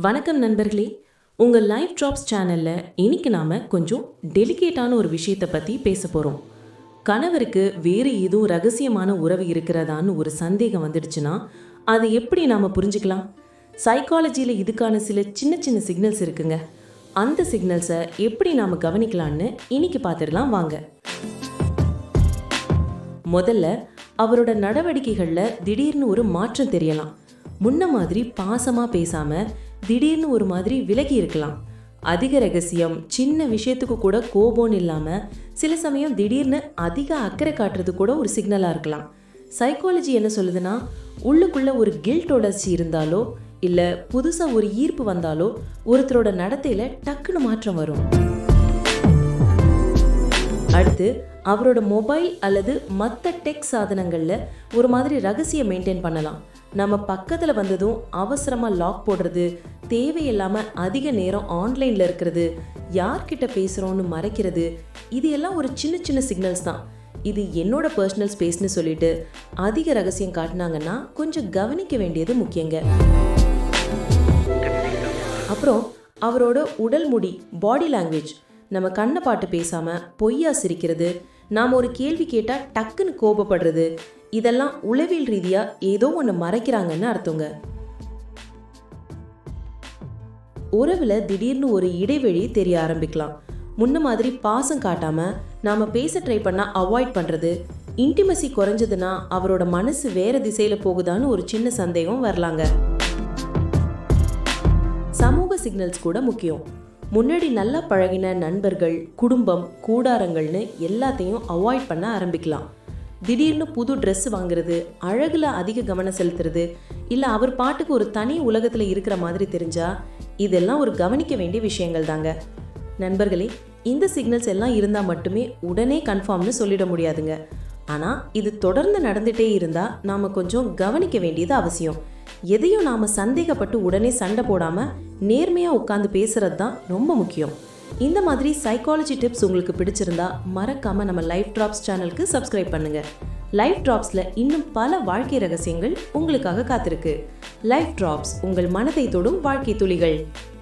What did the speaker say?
வணக்கம் நண்பர்களே. உங்கள் லைஃப் ட்ராப்ஸ் சேனலில் இன்னைக்கு நாம் கொஞ்சம் டெலிகேட்டான ஒரு விஷயத்தை பற்றி பேச போகிறோம் கணவருக்கு வேறு எதுவும் ரகசியமான உறவு இருக்கிறதான்னு ஒரு சந்தேகம் வந்துடுச்சுன்னா அதை எப்படி நாம் புரிஞ்சுக்கலாம்? சைக்காலஜியில் இதுக்கான சில சின்ன சின்ன சிக்னல்ஸ் இருக்குங்க. அந்த சிக்னல்ஸை எப்படி நாம் கவனிக்கலான்னு இன்னைக்கு பார்த்துடலாம் வாங்க. முதல்ல அவரோட நடவடிக்கைகளில் திடீர்னு ஒரு மாற்றம் தெரியலாம். முன்ன மாதிரி பாசமாக பேசாமல் திடீர்னு ஒரு மாதிரி விலகி இருக்கலாம். அதிக ரகசியம் சின்ன விஷயத்துக்கு கூட கோபம்னு இல்லாமல் சில சமயம் திடீர்னு அதிக அக்கறை காட்டுறது கூட ஒரு சிக்னலாக இருக்கலாம். சைக்காலஜி என்ன சொல்லுதுன்னா உள்ளுக்குள்ளே ஒரு கில்ட் உணர்ச்சி இருந்தாலோ இல்லை புதுசாக ஒரு ஈர்ப்பு வந்தாலோ ஒருத்தரோட நடத்தையில் டக்குன்னு மாற்றம் வரும். அடுத்து அவரோட மொபைல் அல்லது மற்ற டெக் சாதனங்களில் ஒரு மாதிரி ரகசியம் மெயின்டைன் பண்ணலாம். நம்ம பக்கத்தில் வந்ததும் அவசரமாக லாக் போடுறது தேவையில்லாமல் அதிக நேரம் ஆன்லைனில் இருக்கிறது யார்கிட்ட பேசுகிறோன்னு மறைக்கிறது இது எல்லாம் ஒரு சின்ன சின்ன சிக்னல்ஸ் தான். இது என்னோட பர்சனல் ஸ்பேஸ்னு சொல்லிட்டு அதிக ரகசியம் காட்டினாங்கன்னா கொஞ்சம் கவனிக்க வேண்டியது முக்கியங்க. அப்புறம் அவரோட உடல் முடி பாடி லாங்குவேஜ் நம்ம கண்ணை பாட்டு பேசாமல் பொய்யா சிரிக்கிறது நாம் ஒரு கேள்வி கேட்டால் டக்குன்னு கோபப்படுறது. இதெல்லாம் உளவியல் ரீதியாக ஏதோ ஒன்று மறைக்கிறாங்கன்னு அர்த்தங்க. உறவில் திடீர்னு ஒரு இடைவெளி தெரிய ஆரம்பிக்கலாம். முன்ன மாதிரி பாசம் காட்டாமல் நாம் பேச ட்ரை பண்ணால் அவாய்ட் பண்ணுறது இன்டிமசி குறைஞ்சதுன்னா அவரோட மனசு வேற திசையில் போகுதான்னு ஒரு சின்ன சந்தேகம் வரலாங்க. சமூக சிக்னல்ஸ் கூட முக்கியம். முன்னாடி நல்லா பழகின நண்பர்கள் குடும்பம் கூடாரங்கள்னு எல்லாத்தையும் அவாய்ட் பண்ண ஆரம்பிக்கலாம். திடீர்னு புது ட்ரெஸ் வாங்குறது அழகில் அதிக கவனம் செலுத்துறது இல்லை அவர் பாட்டுக்கு ஒரு தனி உலகத்தில் இருக்கிற மாதிரி தெரிஞ்சா இதெல்லாம் ஒரு கவனிக்க வேண்டிய விஷயங்கள் தாங்க. நண்பர்களே இந்த சிக்னல்ஸ் எல்லாம் இருந்தால் மட்டுமே உடனே கன்ஃபார்ம்னு சொல்லிட முடியாதுங்க. ஆனால் இது தொடர்ந்து நடந்துகிட்டே இருந்தால் நாம் கொஞ்சம் கவனிக்க வேண்டியது அவசியம். எதையும் நாம் சந்தேகப்பட்டு உடனே சண்டை போடாமல் நேர்மையாக உட்காந்து பேசுறது தான் ரொம்ப முக்கியம். இந்த மாதிரி சைக்காலஜி டிப்ஸ் உங்களுக்கு பிடிச்சிருந்தா மறக்காம நம்ம லைஃப் ட்ராப்ஸ் சேனலுக்கு சப்ஸ்கிரைப் பண்ணுங்க. லைஃப் ட்ராப்ஸில் இன்னும் பல வாழ்க்கை ரகசியங்கள் உங்களுக்காக காத்திருக்கு. லைஃப் ட்ராப்ஸ் உங்கள் மனதை தொடும் வாழ்க்கை துளிகள்.